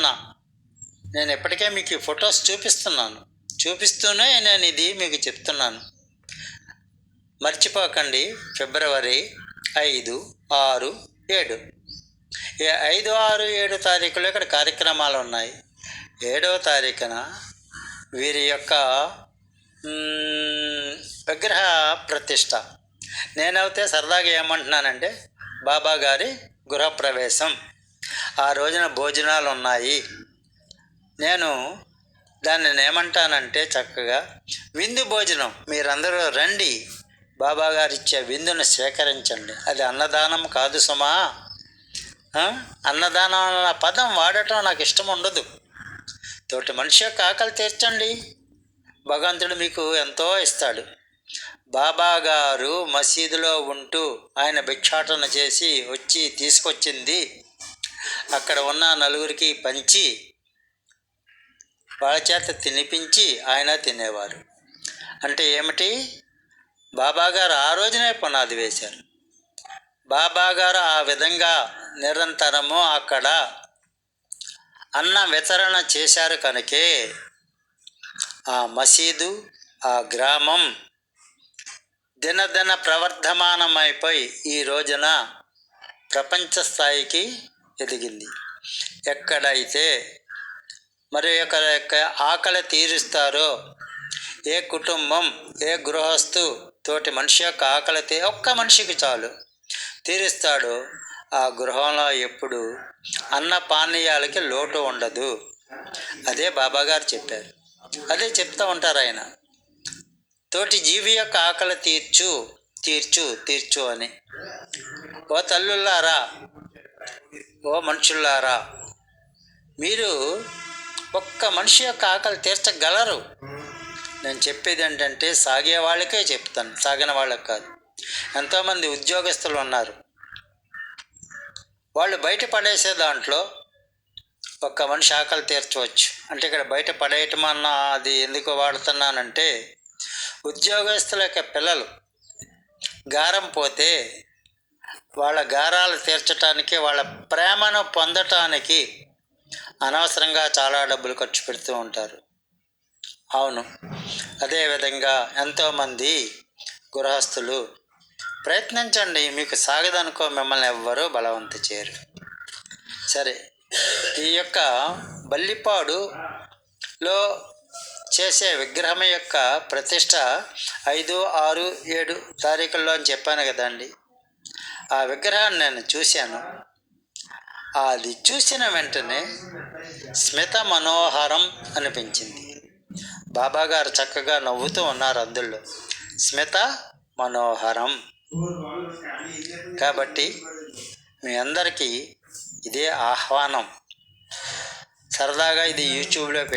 చెప్తున్నా నేను ఇప్పటికే మీకు ఫొటోస్ చూపిస్తున్నాను. చూపిస్తూనే నేను ఇది మీకు చెప్తున్నాను. మర్చిపోకండి. ఫిబ్రవరి ఐదు ఆరు ఏడు. ఈ ఐదు ఆరు ఏడు తారీఖులో ఇక్కడ కార్యక్రమాలు ఉన్నాయి. ఏడవ తారీఖున వీరి యొక్క విగ్రహ ప్రతిష్ట. నేనైతే సరదాగా ఏమంటున్నానంటే బాబా గారి గృహప్రవేశం. ఆ రోజున భోజనాలు ఉన్నాయి నేను దాన్ని ఏమంటానంటే చక్కగా విందు భోజనం మీరందరూ రండి. బాబా గారు ఇచ్చే విందును సేకరించండి. అది అన్నదానం కాదు సుమా. అన్నదానం అన్న పదం వాడటం నాకు ఇష్టం ఉండదు. తోటి మనిషి యొక్క ఆకలి తీర్చండి. భగవంతుడు మీకు ఎంతో ఇస్తాడు. బాబా గారు మసీదులో ఉంటూ ఆయన భిక్షాటన చేసి వచ్చి తీసుకొచ్చింది అక్కడ ఉన్న నలుగురికి పంచి వాళ్ళ చేత తినిపించి ఆయన తినేవారు. అంటే ఏమిటి? బాబాగారు ఆ రోజునే పునాది వేశారు. బాబాగారు ఆ విధంగా నిరంతరము అక్కడ అన్న వితరణ చేశారు కనుకే ఆ మసీదు ఆ గ్రామం దినదిన ప్రవర్ధమానమైపోయి ఈ రోజున ప్రపంచ స్థాయికి ఎదిగింది ఎక్కడైతే మరి యొక్క యొక్క ఆకలి తీరుస్తారో ఏ కుటుంబం ఏ గృహస్థు తోటి మనిషి యొక్క ఆకలి తీ ఒక్క మనిషికి చాలు. తీరుస్తాడు. ఆ గృహంలో ఎప్పుడు అన్న పానీయాలకి లోటు ఉండదు. అదే బాబాగారు చెప్పారు. అదే చెప్తూ ఉంటారు ఆయన. తోటి జీవి యొక్క ఆకలి తీర్చు తీర్చు తీర్చు అని. ఓ తల్లులారా ఓ మనుషులారా మీరు ఒక్క మనిషి యొక్క ఆకలి తీర్చగలరు. నేను చెప్పేది ఏంటంటే సాగే వాళ్ళకే చెప్తాను. సాగిన వాళ్ళకి కాదు. ఎంతోమంది ఉద్యోగస్తులు ఉన్నారు. వాళ్ళు బయట పడేసే దాంట్లో ఒక్క మనిషి ఆకలి తీర్చవచ్చు. అంటే ఇక్కడ బయట పడేయటం అన్న అది ఎందుకు వాడుతున్నానంటే ఉద్యోగస్తుల యొక్క పిల్లలు గారం పోతే వాళ్ళ గారాలు తీర్చడానికి వాళ్ళ ప్రేమను పొందటానికి అనవసరంగా చాలా డబ్బులు ఖర్చు పెడుతూ ఉంటారు. అవును. అదేవిధంగా ఎంతోమంది గృహస్థులు ప్రయత్నించండి మీకు సాగదనుకో మిమ్మల్ని ఎవ్వరూ బలవంత చేయరు. సరే. ఈ యొక్క బల్లిపాడులో చేసే విగ్రహం యొక్క ప్రతిష్ట ఐదు ఆరు ఏడు తారీఖుల్లో అని చెప్పాను కదండి. ఆ విగ్రహాన్ని నేను చూశాను. అది చూసిన వెంటనే స్మిత మనోహరం అనిపించింది. బాబాగారు చక్కగా నవ్వుతూ ఉన్నారు అందులో. స్మిత మనోహరం. కాబట్టి మీ అందరికీ ఇదే ఆహ్వానం. సరదాగా ఇది యూట్యూబ్లో